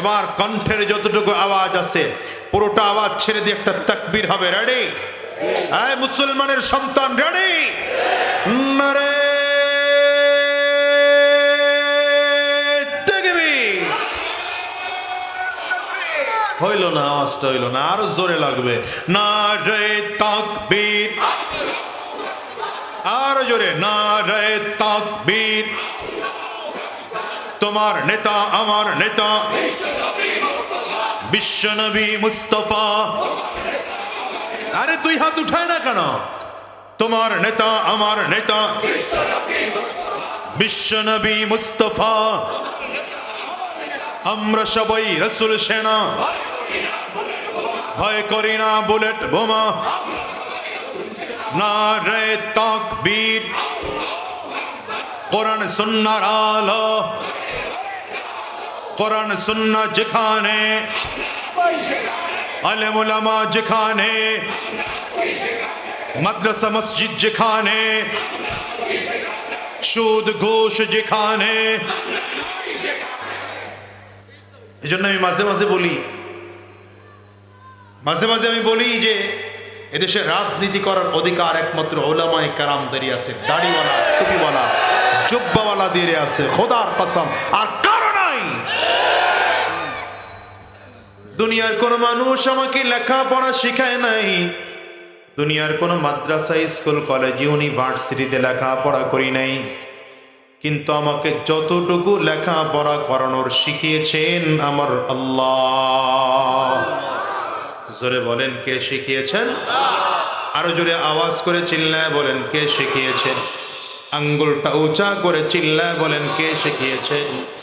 এবার কণ্ঠের যতটুকু আওয়াজ আছে, পুরোটা আওয়াজ ছেড়ে দিয়ে একটা তাকবীর হবে। রেডি হ্যাঁ মুসলমানের সন্তান রেডি নারে। হইল না, আওয়াজটা হইল না, আরও জোরে লাগবে। না রে তাকবীর। আরও জোরে না রে তাকবীর। তোমার নেতা, আমার নেতা। বিশ্বনবী মুস্তফা। আরে তুই হাত উঠায় না কেন? তোমার নেতা, আমার নেতা। বিশ্বনবী মুস্তফা। আমরা সবাই রসুল সেনা। ভয় করি না বুলেট বোমা। না রে তাকবীর। কোরআন, সুন্নার আলো। কোরআন সুন্না যেখানে, আলেমুলামা যেখানে, মাদ্রাসা, মসজিদ যেখানে, সুদ, ঘোষ যেখানে। এই জন্য আমি মাঝে মাঝে বলি, মাঝে মাঝে আমি বলি যে, এদেশে রাজনীতি করার অধিকার একমাত্র ওলামায় কারামদারি আছে। দাড়িওয়ালা, টুপিওয়ালা, জুব্বাওয়ালা দিয়ে আছে। খোদার কসম। আর দুনিয়ার কোন মানুষ আমাকে লেখাপড়া শেখায় নাই। দুনিয়ার কোন মাদ্রাসা, স্কুল, কলেজ, ইউনিভার্সিটিতে লেখাপড়া করি নাই। কিন্তু আমাকে যতটুকু লেখাপড়া করানোর শিখিয়েছেন আমার আল্লাহ। জোরে বলেন, কে শিখিয়েছেন? আরও জোরে আওয়াজ করে চিল্লায় বলেন, কে শিখিয়েছেন? আঙ্গুলটা উঁচা করে চিল্লায় বলেন, কে শিখিয়েছেন?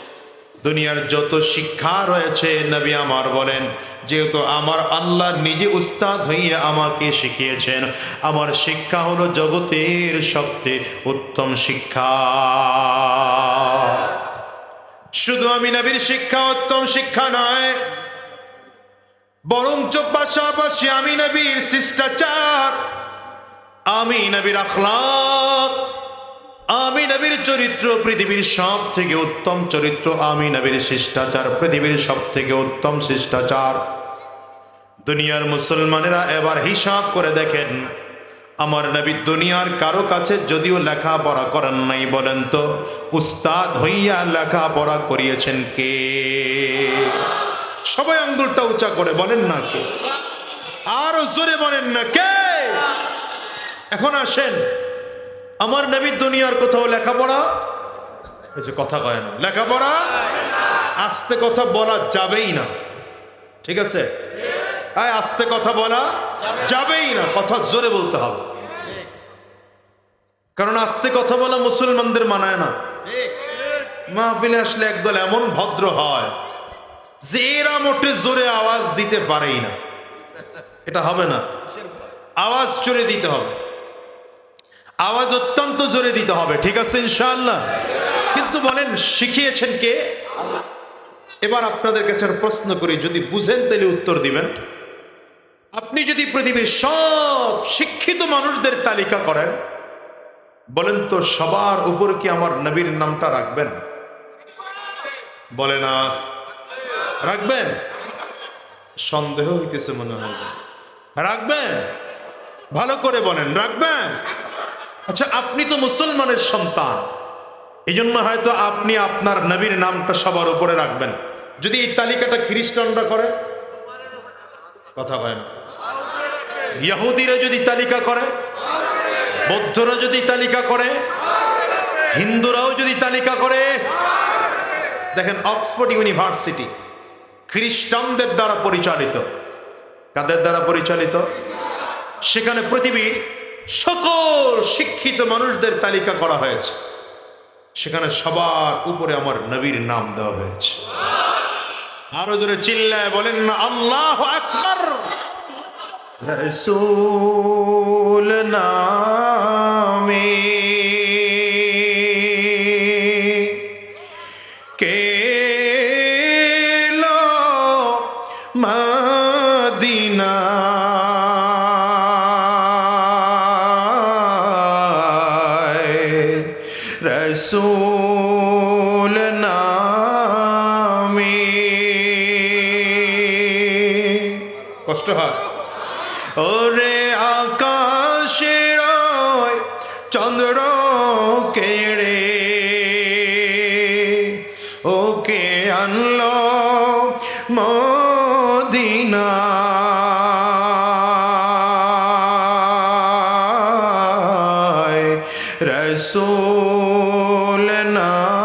দুনিয়ার যত শিক্ষা রয়েছে, নবী আমার বলেন, যেহেতু আমার আল্লাহ নিজে উস্তাদ হইয়া আমাকে শিখিয়েছেন, আমার শিক্ষা হলো জগতের সবচেয়ে উত্তম শিক্ষা। শুধু আমি নবীর শিক্ষা উত্তম শিক্ষা নয়, বরঞ্চ পাশাপাশি আমি নবীর শিষ্টাচার, আমি নবীর আখলাক আমি নবীর চরিত্র পৃথিবীর সব থেকে উত্তম চরিত্র, আমি নবীর শিষ্টাচার পৃথিবীর সব থেকে উত্তম শিষ্টাচার। দুনিয়ার মুসলমানেরা এবার হিসাব করে দেখেন, আমার নবী দুনিয়ার কারও কাছে যদিও লেখাপড়া করেন নাই বলেন তো, উস্তাদ হইয়া লেখাপড়া করিয়েছেন কে? সবাই আঙ্গুলটা উঁচা করে বলেন না কে? আরও জোরে বলেন না কে? এখন আসেন। আমার নবী দুনিয়ার কোথাও লেখাপড়া? যে কথা কয় না। লেখাপড়া? আস্তে কথা বলা যাবেই না। ঠিক আছে? আয় আস্তে কথা বলা যাবেই না। কথা জোরে বলতে হবে। কারণ আস্তে কথা বলা মুসলমানদের মানায় না। মাহফিলে আসলে একদল এমন ভদ্র হয় যে এরা মোটে জোরে আওয়াজ দিতে পারেই না। এটা হবে না। আওয়াজ জোরে দিতে হবে। আওয়াজ অত্যন্ত জোরে দিতে হবে, ঠিক আছে ইনশাআল্লাহ? কিন্তু বলেন, শিখিয়েছেন কে? এবার আপনাদের কাছে প্রশ্ন করি, যদি বুঝেন তাহলে উত্তর দিবেন। আপনি যদি পৃথিবীর সব শিক্ষিত মানুষদের তালিকা করেন, বলেন তো সবার উপর কি আমার নবীর নামটা রাখবেন? বলে না। রাখবেন? সন্দেহ হইতেছে মনে হয়। রাখবেন? ভালো করে বলেন, রাখবেন? আচ্ছা আপনি তো মুসলমানের সন্তান। এই জন্য হয়তো আপনি আপনার নবীর নামটা সবার উপরে রাখবেন। যদি এই তালিকাটা খ্রিস্টানরা করে? কথা কয় না। ইয়াহুদিরা যদি তালিকা করে? বৌদ্ধরা যদি তালিকা করে? হিন্দুরাও যদি তালিকা করে? দেখেন, অক্সফোর্ড ইউনিভার্সিটি খ্রিস্টানদের দ্বারা পরিচালিত। কাদের দ্বারা পরিচালিত? সেখানে পৃথিবীর সকল শিক্ষিত মানুষদের তালিকা করা হয়েছে। সেখানে সবার উপরে আমার নবীর নাম দেওয়া হয়েছে। আরও জোরে চিল্লায় বলেন না আল্লাহ আকবর! রসুল নামে কে লো মদিনা রসুল নামে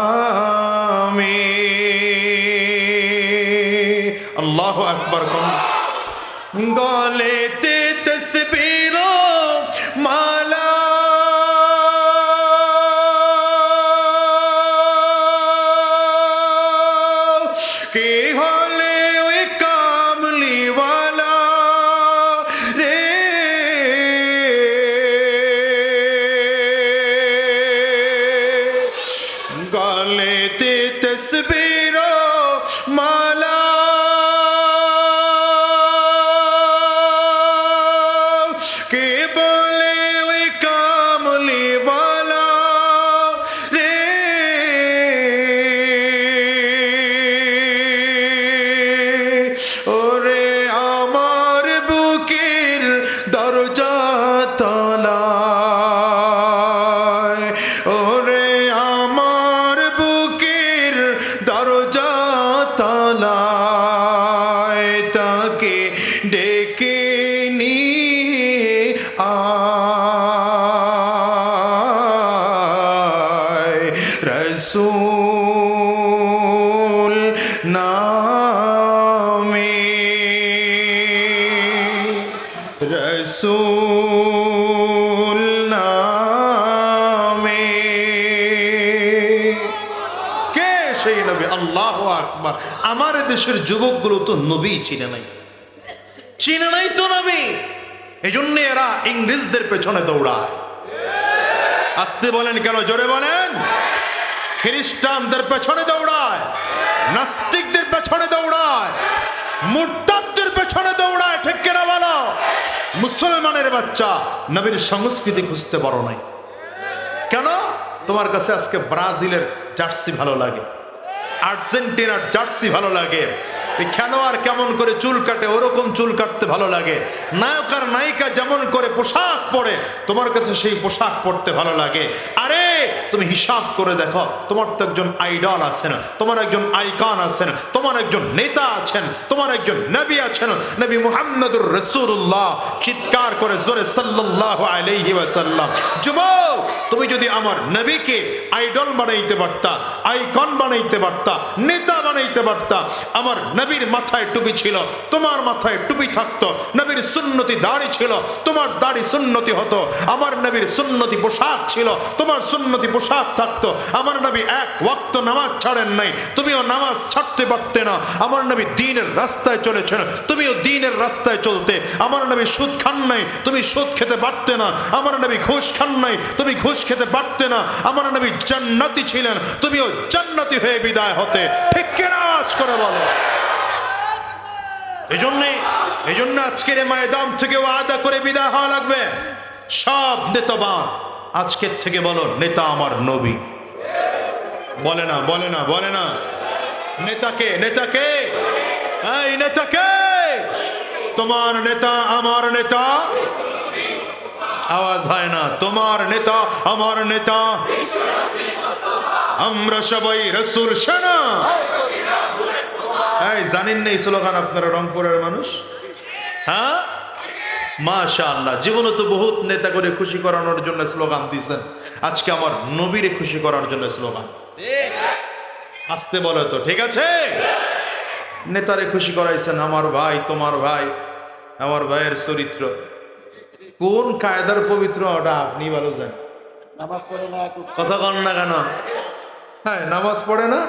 রসুল নামে। কে সেই নবী? আল্লাহ আকবার। আমার দেশের যুবকগুলো তো নবী চিনে নাই। চিনে নাই তো নবী। এই জন্য এরা ইংরেজদের পেছনে দৌড়ায়। আসতে বলেন কেন? জোরে বলেন। খ্রিস্টানদের পেছনে দৌড়ায়। নাস্তিকদের পেছনে দৌড়ায়। মুরতাদদের পেছনে দৌড়ায় ঠিক কেনা বলো মুসলমানের বাচ্চা নবীর সংস্কৃতি খুঁজতে পারো নাই। কেন? তোমার কাছে আজকে ব্রাজিলের জার্সি ভালো লাগে। আর্জেন্টিনার জার্সি ভালো লাগে। এই খেলোয়াড় কেমন করে চুল কাটে, ওরকম চুল কাটতে ভালো লাগে। নায়ক আর নায়িকা যেমন করে পোশাক পরে, তোমার কাছে সেই পোশাক পরতে ভালো লাগে। আরে, তুমি হিসাব করে দেখো, তোমার তো একজন আইডল আছেন, তোমার একজন আইকন আছেন, তোমার একজন নেতা আছেন, তোমার একজন নবী আছেন, নবী মুহাম্মদুর রসুল্লাহ চিৎকার করে জোরে সাল্লাল্লাহু আলাইহি ওয়াসাল্লাম, যুবক, তুমি যদি আমার নবীকে আইডল বানাইতে পারতা, আইকন বানাইতে পারতা, নেতা বানাইতে পারতা, আমার নবীর মাথায় টুপি ছিল, তোমার মাথায় টুপি থাকতো, নবীর সুন্নতি দাড়ি ছিল, তোমার দাড়ি সুন্নতি হতো, আমার নবীর সুন্নতি পোশাক ছিল, তোমার সুন্নতি পোশাক থাকতো, আমার নবী এক ওয়াক্ত নামাজ ছাড়েন নাই, তুমিও নামাজ ছাড়তে পারতে না, আমার নবী দিনের রাস্তায় চলেছেন, তুমিও দিনের রাস্তায় চলতে, আমার নবী সুদ খান নাই, তুমি সুদ খেতে পারতে না, আমার নবী ঘুষ খান নাই, তুমি ঘুষ খেতে পারতে না, আমার নবী জান্নাতি ছিলেন, তুমিও জান্নাতি হয়ে বিদায় হতে, ঠিক কেনা আজ করে বলো? এই জন্যে এই জন্য আজকের ময়দান থেকে আদা করে বিদায় হওয়া লাগবে। সব নেতাবান, আজকের থেকে বলো, নেতা আমার নবী। বলে না বলে না বলে না। নেতাকে নেতাকে এই নেতাকে তোমার নেতা আমার নেতা? আওয়াজ হয় না, তোমার নেতা আমার নেতা? আমরা সবাই রসুল সেনা। এই জানেন না এই স্লোগান আপনারা রংপুরের মানুষ? হ্যাঁ? মাশা আল্লাহ জীবনে তো বহুত নেতা করে খুশি করানোর জন্য স্লোগান দিয়েছেন। আজকে আমার নবীরে খুশি করার জন্য স্লোগান। আসতে বলে তো ঠিক আছে? নেতারে খুশি করাইছেন আমার ভাই তোমার ভাই আমার ভাইয়ের চরিত্র। কোন কায়দার পবিত্র ওটা আপনি ভালো জানেন। কথা কন না কেন? হ্যাঁ নামাজ পড়ে না?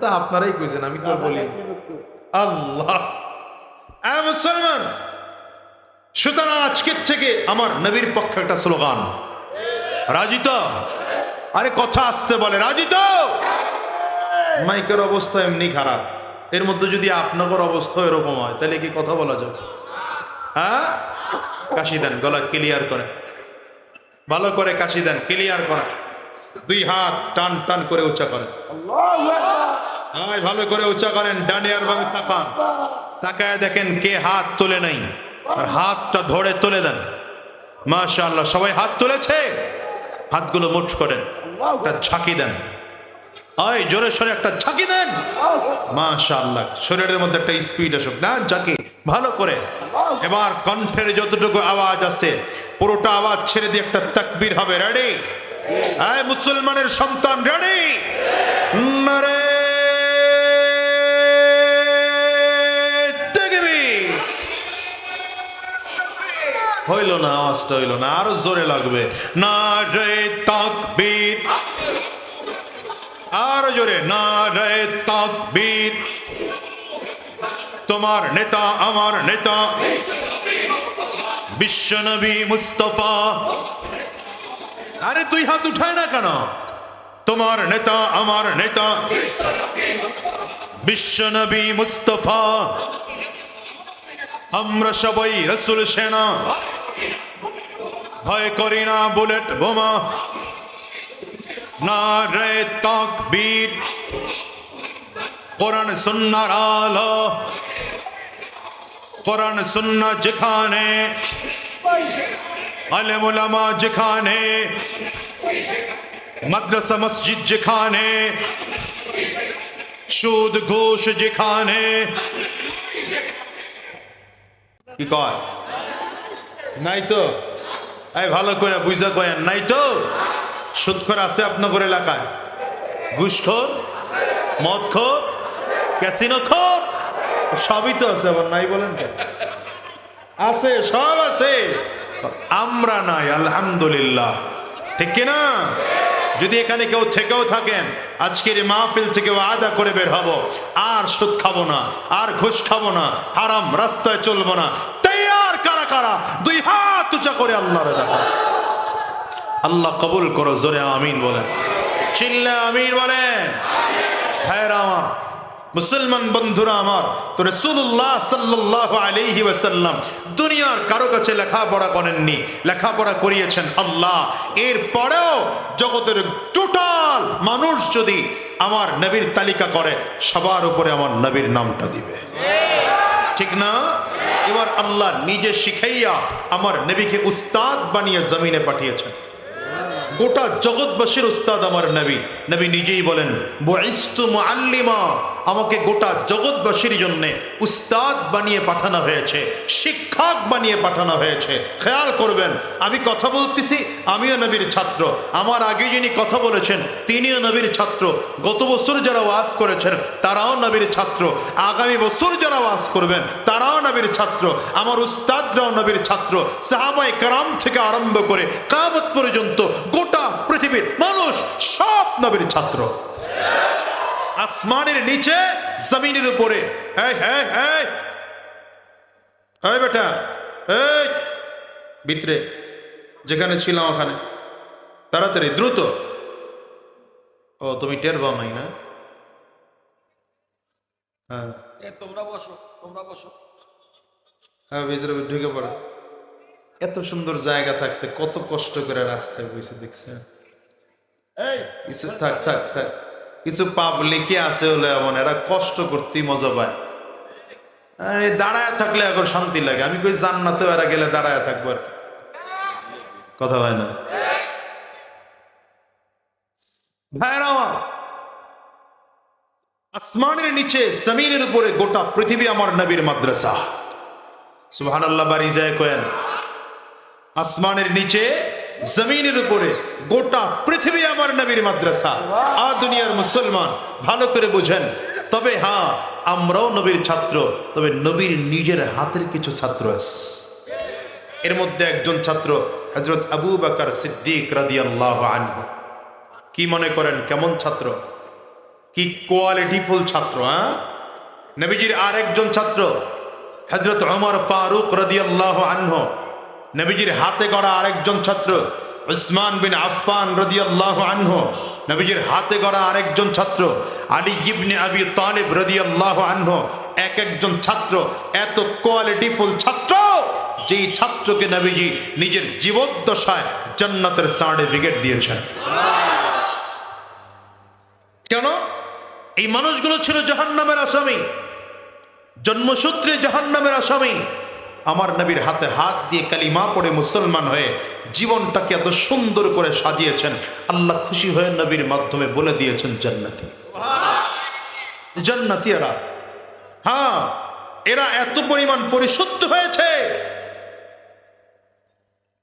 তা আপনারাই কইছেন আমি তো বলি। আল্লাহ। মুসলমান সুতরাং আজকের থেকে আমার নবীর পক্ষে একটা স্লোগান। রাজিত আরে কথা আসতে বলে রাজি তো? মাইকের অবস্থা এমনি খারাপ। এর মধ্যে যদি আপনাদের অবস্থা এরকম হয় তাহলে কি কথা বলা যাবে? হ্যাঁ? কাশি দেন গলা ক্লিয়ার করে। ভালো করে কাশি দেন ক্লিয়ার করে দুই হাত টান টান করে উঁচা করে আল্লাহু আয় ভালো করে উঁচা করেন ডানিয়ার বামে তাকান। তাকায় দেখেন কে হাত তোলে নাই আর হাতটা ধরে তুলে দেন। মাশাআল্লাহ সবাই হাত তুলেছে? হাতগুলো মুঠ করেন একটা ঝাঁকি দেন। আয় জোরে সরে একটা ঝাঁকি দেন। মাশাআল্লাহ শরীরের মধ্যে একটা স্পিড আসুক। না ঝাঁকি ভালো করে। এবার কণ্ঠের যতটুকু আওয়াজ আছে পুরোটা আওয়াজ ছেড়ে দিয়ে একটা তাকবীর হবে। রেডি আয় মুসলমানের সন্তান রেডি হইল না, আওয়াজটা হইল না, আরও জোরে লাগবে। না রে তাকবীর জোরে না রে তাকবীর। তোমার নেতা, আমার নেতা। বিশ্বনবী মুস্তফা। আরে তুই হাত উঠায় না কেন? তোমার নেতা, আমার নেতা। বিশ্বনবী মুস্তফা। আমরা সবাই রসুল সেনা। ভয় করি না বুলেট বোমা। না রে তাকবীর। কোরআন সুন্নার আলো। কোরআন সুন্না যেখানে আলেম ওলামা যেখানে, মাদ্রাসা মসজিদ যেখানে, সুদ ঘোষ যেখানে। কি কয়? নাই তো? এই ভালো করে বুঝা কয়েন নাই তো? সুদখোর আছে আপনার এলাকায়? ঘুষখোর মদখোর ক্যাসিনো খোর? সবই তো আছে আবার, নাই বলেন আছে, সব আছে। আমরা নাই, আলহামদুলিল্লাহ। ঠিক কিনা? যদি এখানে কেউ থেকেও থাকেন, আজকের মাহফিল থেকে আদা করে বের হব। আর সুদ খাব না, আর ঘুষ খাব না, হারাম রাস্তায় চলবো না। তৈয়ার কারা কারা? দুই হাত উঁচা করে আল্লাহরে দেখা। আল্লাহ কবুল করো, জোরে আমিন বলেন। চিল্লা আমিন বলেন। ভাইরা আমার মুসলমান বন্ধুরা আমার, তো রসুল্লাহ সাল্লাহ আলাইহি ওয়াসাল্লাম দুনিয়ার কারও কাছে লেখাপড়া করেননি, লেখাপড়া করিয়েছেন আল্লাহ। এর পরেও জগতের টোটাল মানুষ যদি আমার নবীর তালিকা করে, সবার উপরে আমার নবীর নামটা দিবে। ঠিক না? এবার আল্লাহ নিজে শিখাইয়া আমার নবীকে উস্তাদ বানিয়ে জমিনে পাঠিয়েছেন। গোটা জগৎবাসীর উস্তাদ আমার নবী। নবী নিজেই বলেন বয়স্তু আমাকে গোটা জগৎবাসীর জন্য উস্তাদ বানিয়ে পাঠানো হয়েছে, শিক্ষক বানিয়ে পাঠানো হয়েছে। খেয়াল করবেন, আমি কথা বলতেছি, আমিও নবীর ছাত্র। আমার আগে যিনি কথা বলেছেন, তিনিও নবীর ছাত্র। গত বছর যারা ওয়াজ করেছেন, তারাও নবীর ছাত্র। আগামী বছর যারা ওয়াজ করবেন, তারাও নবীর ছাত্র। আমার উস্তাদরাও নবীর ছাত্র। সাহাবাই কারাম থেকে আরম্ভ করে কামত পর্যন্ত গোটা পৃথিবীর মানুষ সব নবীর ছাত্র। আসমানের নিচে জমিনের উপরে। এই বেটা এই। ভিতরে যেখানে ছিলাম ওখানে। তাড়াতাড়ি দ্রুত। ও তুমি টের পাও নাই না? হ্যাঁ। এ তোমরা বসো তোমরা বসো। হ্যাঁ ভিতরে ঢুকে পড়ে। এত সুন্দর জায়গা থাকতে কত কষ্ট করে রাস্তায় বসে দেখছেন? এই কিছু থাক থাক থাক। কিছু পাবলিকই আছে হলে এমন এরা কষ্ট করতেই মজা পায়। দাঁড়ায় থাকলে এখন শান্তি লাগে। আমি কই জান্নাতে এরা গেলে দাঁড়ায় থাকব আর কথা হয় না? আমার, আসমানের নিচে জমিনের উপরে গোটা পৃথিবী আমার নবীর মাদ্রাসা। সুবহান আল্লাহ বাড়ি যায় আসমানের নিচে জমিনের উপরে গোটা পৃথিবী আমার নবীর মাদ্রাসা। আ দুনিয়ার মুসলমান, ভালো করে বুঝেন। তবে হ্যাঁ আমরাও নবীর ছাত্র, তবে নবীর নিজের হাতের কিছু ছাত্র আছে। এর মধ্যে একজন ছাত্র হজরত আবু বাকার সিদ্দিক রাদিয়াল্লাহু আনহু। কি মনে করেন, কেমন ছাত্র? কি কোয়ালিটিফুল ছাত্র হ্যাঁ? নবীজির আরেকজন ছাত্র হজরত ওমর ফারুক রাদিয়াল্লাহু আনহু। নবীজির হাতে গড়া আরেকজন ছাত্র, উসমান বিন আফফান রাদিয়াল্লাহু আনহু। নবীজির হাতে গড়া আরেকজন ছাত্র, আলী ইবনে আবি তালিব রাদিয়াল্লাহু আনহু। এক একজন ছাত্র, এত কোয়ালিটিফুল ছাত্র, যেই ছাত্রকে নবীজি নিজের জীবদ্দশায় জান্নাতের সার্টিফিকেট দিয়েছেন। কেন? এই মানুষগুলো ছিল জাহান্নামের আসামি, জন্মসূত্রে জাহান্নামের আসামি। আমার নবীর হাতে হাত দিয়ে কালিমা পড়ে মুসলমান হয়ে জীবনটাকে এত সুন্দর করে সাজিয়েছেন, আল্লাহ খুশি হয়ে নবীর মাধ্যমে বলে দিয়েছেন, জান্নাতি। জান্নাতি এরা। হ্যাঁ এরা এত পরিমাণ পরিশুদ্ধ হয়েছে।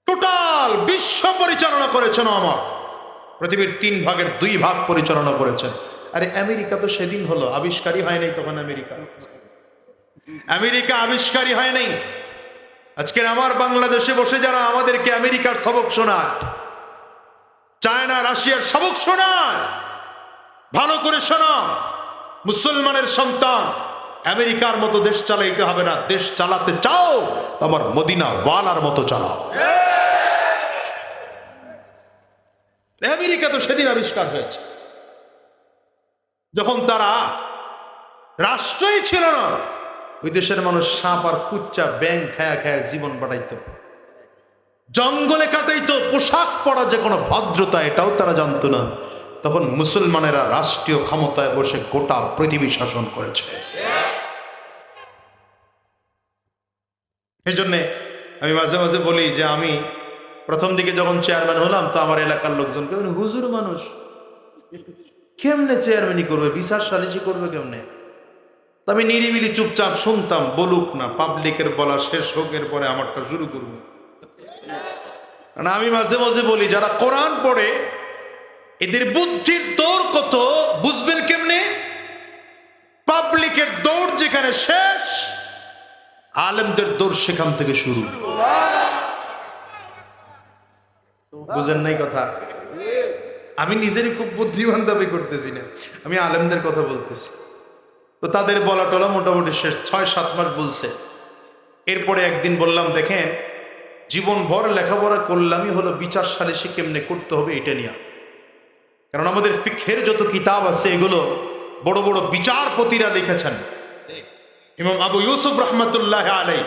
টোটাল বিশ্ব পরিচালনা করেছেন আমার। পৃথিবীর তিন ভাগের দুই ভাগ পরিচালনা করেছেন। আরে আমেরিকা তো সেদিন হলো, আবিষ্কারই হয় নাই তখন আমেরিকা? আমেরিকা আবিষ্কারই হয় নাই। আজকের আমার বাংলাদেশে বসে যারা আমাদেরকে আমেরিকার সবক শোনায়, চায়না, রাশিয়ার সবক শোনায়, ভালো করে শোনো। মুসলমানের সন্তান, আমেরিকার মতো দেশ চালাইতে হবে না, দেশ চালাতে চাও তোমার মদিনা ওয়ালার মতো চালাও। আমেরিকা তো সেদিন আবিষ্কার হয়েছে। যখন তারা রাষ্ট্রই ছিল না ওই দেশের মানুষ সাপ আর কুচ্চা ব্যাং খায়া খায়া জীবন বাড়াইত জঙ্গলে কাটাইতো, পোশাক পরা যে কোনো ভদ্রতা, এটাও তারা জানতো না। তখন মুসলমানেরা রাষ্ট্রীয় ক্ষমতায় বসে গোটা পৃথিবী শাসন করেছে। এই জন্যে আমি মাঝে মাঝে বলি যে আমি প্রথম দিকে যখন চেয়ারম্যান হলাম, তো আমার এলাকার লোকজন হুজুর মানুষ, কেমনে চেয়ারম্যানই করবে? বিচার সালিশি করবে কেমনে? আমি নিরিবিলি চুপচাপ শুনতাম, বলুক না পাবলিকের বলা শেষ হোক এর পরে আমারটা শুরু করব। আমি মাঝে মাঝে বলি, যারা কোরআন পড়ে, এদের বুদ্ধির দৌড় কত, বুঝবেন কেমনে? পাবলিকের দৌড় যেখানে শেষ, আলেমদের দৌড় সেখান থেকে শুরু। বুঝেন নাই কথা? আমি নিজেরই খুব বুদ্ধিমান দাবি করতেছি না। আমি আলেমদের কথা বলতেছি। তো তাদের বলা টলা মোটামুটি শেষ ছয় সাত মাস বলছে। এরপরে একদিন বললাম, দেখেন, জীবনভর লেখাপড়া করলামই হলো, বিচার সালিসে কেমনে করতে হবে এটা নিয়ে। কারণ আমাদের ফিখের যত কিতাব আছে, এগুলো বড় বড় বিচারপতিরা লিখেছেন। ইমাম আবু ইউসুফ রহমতুল্লাহ আলাই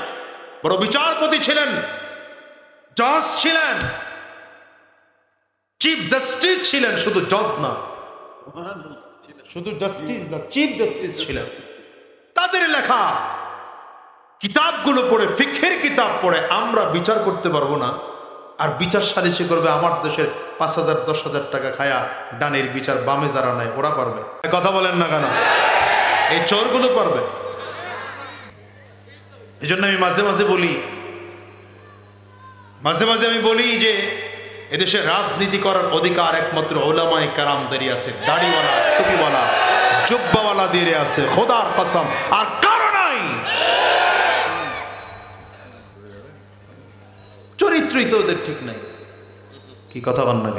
বড় বিচারপতি ছিলেন, জজ ছিলেন, চিফ জাস্টিস ছিলেন, শুধু জজ না। শুধু জাস্টিস না চিফ জাস্টিস ছিলেন। তাদের লেখা, কিতাবগুলো পড়ে ফিখের কিতাব পড়ে, আমরা বিচার করতে পারব না। আর বিচার সালিশি করবে আমার দেশের পাঁচ হাজার, দশ হাজার টাকা খায়া ডানের বিচার বামে যারা নাই ওরা পারবে। কথা বলেন না কেন? এই চোরগুলো পারবে। এই জন্য আমি মাঝে মাঝে বলি, মাঝে মাঝে আমি বলি যে এদেশে রাজনীতি করার অধিকার একমাত্র ওলামাই কারামদারি আছে। দাড়িওয়ালা টুপিওয়ালা জুব্বাওয়ালা দিয়ে আছে। খোদার কসম। আর কারও নাই। চরিত্রই তো ওদের ঠিক নাই। কি কথা বল না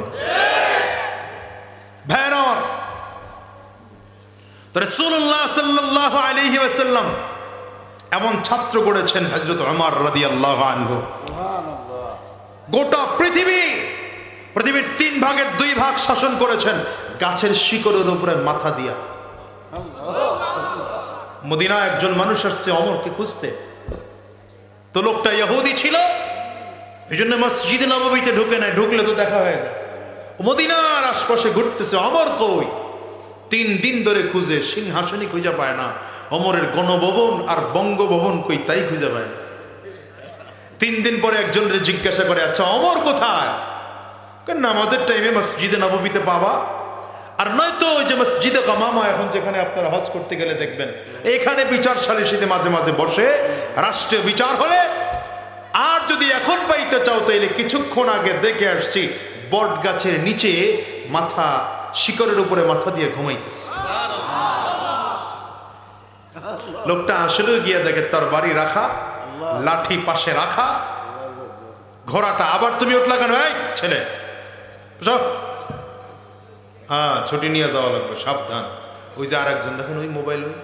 ভয়ানক তো রসুল্লাহ সাল্লাহ আলহি ওয়াসাল্লাম এমন ছাত্র গড়েছেন হজরত আমার রাদি আল্লাহ আনহু গোটা পৃথিবী পৃথিবীর তিন ভাগের দুই ভাগ শাসন করেছেন। গাছের শিকড়ের উপরে মাথা দিয়া। মদিনা একজন মানুষ আসছে, অমরকে খুঁজতে। তো লোকটা ইহুদি ছিল। এই জন্য মসজিদে নবমীতে ঢুকে নাই, ঢুকলে তো দেখা হয়ে যায়। মদিনার আশপাশে ঘুরতেছে, অমর কই? তিন দিন ধরে খুঁজে, সিংহাসনই খুঁজে পায় না। অমরের গণভবন আর বঙ্গভবন কই, তাই খুঁজে পায় না। তিন দিন পরে একজনের জিজ্ঞাসা করে আচ্ছা অমর কোথায়? নামাজের টাইমে মসজিদে নবমীতে পাবা আর নয়তো ওই যে মসজিদে কামামা এখন যেখানে আপনারা হজ করতে গেলে দেখবেন, এখানে বিচার সালিসিতে মাঝে মাঝে বসে রাষ্ট্রীয় বিচার হলে, আর যদি এখন পাইতে চাও তাইলে কিছুক্ষণ আগে দেখে আসছি, বট গাছের নিচে মাথা, শিকড়ের উপরে মাথা দিয়ে ঘুমাইতেছে। লোকটা আসলেও গিয়ে দেখে, তার বাড়ি রাখা, লাঠি পাশে রাখা, ঘোড়াটা আবার তুমি উঠলা কেন? ছেলে। বুঝো? হ্যাঁ ছুটি নিয়ে যাওয়া লাগবে, সাবধান। ওই যে আর একজন দেখেন ওই মোবাইল ওই।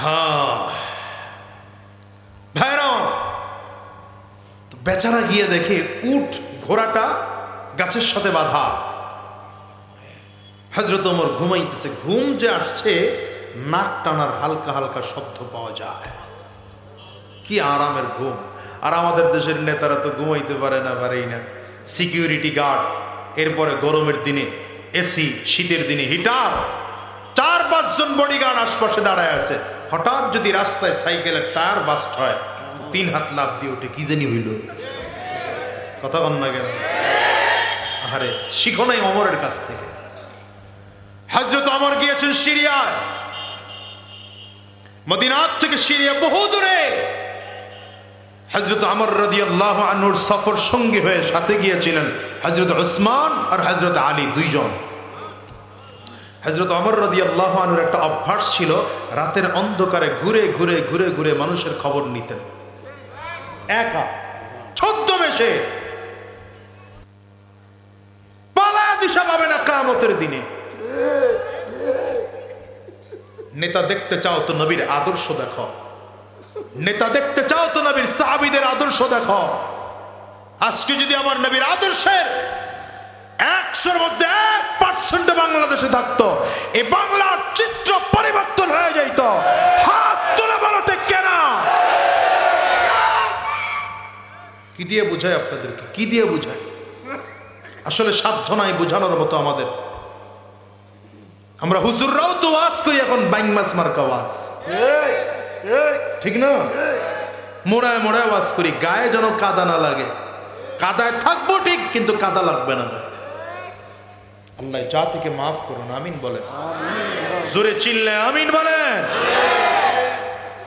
হ্যাঁ। বেচারা গিয়ে দেখে উঠ ঘোড়াটা গাছের সাথে বাঁধা। হজরত ঘুমাইতেছে, ঘুম যে আসছে নাক টানার হালকা হালকা শব্দ পাওয়া যায়। কি আরামের ঘুম। আর আমাদের দেশের নেতারা তো ঘুমাইতে পারে না, পারেই না। সিকিউরিটি গার্ড এরপরে গরমের দিনে এসি শীতের দিনে হিটার চার পাঁচজন বডিগার্ড আশপাশে দাঁড়ায় আছে। হঠাৎ যদি রাস্তায় সাইকেলের টায়ার বাস্ট হয়, তিন হাত লাভ দিয়ে ওঠে কি জানি হইল। কথা বল না কেন? আরে শিখো নাই অমরের কাছ থেকে। হজরত অমর গিয়েছেন সিরিয়ায়। মদিনার থেকে সিরিয়া বহু দূরে। হজরত আমর রদি আল্লাহ আনুর সফর সঙ্গী হয়ে সাথে গিয়েছিলেন হজরত ওসমান আর হজরত আলী দুইজন। হজরত অমর রদি আল্লাহ আনুর একটা অভ্যাস ছিল, রাতের অন্ধকারে ঘুরে ঘুরে ঘুরে ঘুরে মানুষের খবর নিতেন। একা, ছদ্মবেশে। পালা দিশা পাবে না কামতের দিনে। নেতা দেখতে চাও তো নবীর আদর্শ দেখো। নেতা দেখতে চাও তো নবীর সাহাবিদের আদর্শ দেখো। আজকে যদি আমার নবীর আদর্শের একশোর মধ্যে এক পার্সেন্ট বাংলাদেশে থাকতো, এ বাংলার চিত্র পরিবর্তন হয়ে যাইত। হাত তুলে বলতে কেন? কি দিয়ে বুঝাই আপনাদেরকে? কি দিয়ে বুঝাই? আসলে সাধ্য নাই বোঝানোর মতো আমাদের। আমরা হুজুররাও তো ওয়াজ করি এখন বাইং মাছ মার্কা ওয়াজ। ঠিক না? মোড়ায় মোড়ায় ওয়াজ করি গায়ে যেন কাদা না লাগে। কাদায় থাকব ঠিক কিন্তু কাদা লাগবে না গায়ে। আল্লাহ যা থেকে মাফ করুন আমিন বলেন। জোরে চিল্লে আমিন বলেন।